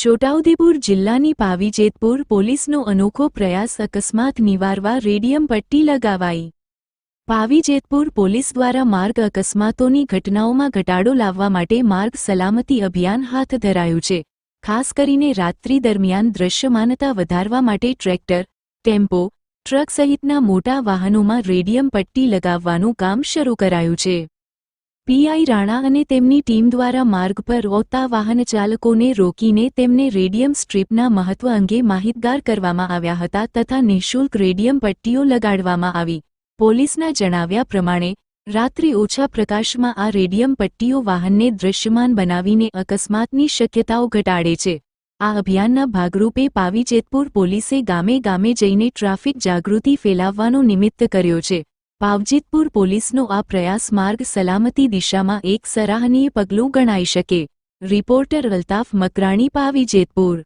છોટાઉદેપુર જિલ્લાની પાવીજેતપુર પોલીસનો અનોખો પ્રયાસ અકસ્માત નિવારવા રેડિયમ પટ્ટી લગાવાઈ. પાવીજેતપુર પોલીસ દ્વારા માર્ગ અકસ્માતોની ઘટનાઓમાં ઘટાડો લાવવા માટે માર્ગ સલામતી અભિયાન હાથ ધરાયું છે. ખાસ કરીને રાત્રિ દરમિયાન દૃશ્યમાનતા વધારવા માટે ટ્રેક્ટર, ટેમ્પો, ટ્રક સહિતના મોટા વાહનોમાં રેડિયમ પટ્ટી લગાવવાનું કામ શરૂ કરાયું છે. પીઆઈ રાણા અને તેમની ટીમ દ્વારા માર્ગ પર ઓતા વાહન ચાલકોને રોકીને તેમને રેડિયમ સ્ટ્રીપના મહત્વ અંગે માહિતગાર કરવામાં આવ્યા હતા તથા નિઃશુલ્ક રેડિયમ પટ્ટીઓ લગાડવામાં આવી. પોલીસના જણાવ્યા પ્રમાણે, રાત્રિ ઓછા પ્રકાશમાં આ રેડિયમ પટ્ટીઓ વાહનને દૃશ્યમાન બનાવીને અકસ્માતની શક્યતાઓ ઘટાડે છે. આ અભિયાનના ભાગરૂપે પાવી જેતપુર પોલીસે ગામે ગામે જઈને ટ્રાફિક જાગૃતિ ફેલાવવાનો નિમિત્ત કર્યો છે. પાવજીતપુર પોલીસનો આ પ્રયાસ માર્ગ સલામતી દિશામાં એક સરાહનીય પગલું ગણાઈ શકે. રિપોર્ટર અલ્તાફ મકરાણી પાવી જેતપુર.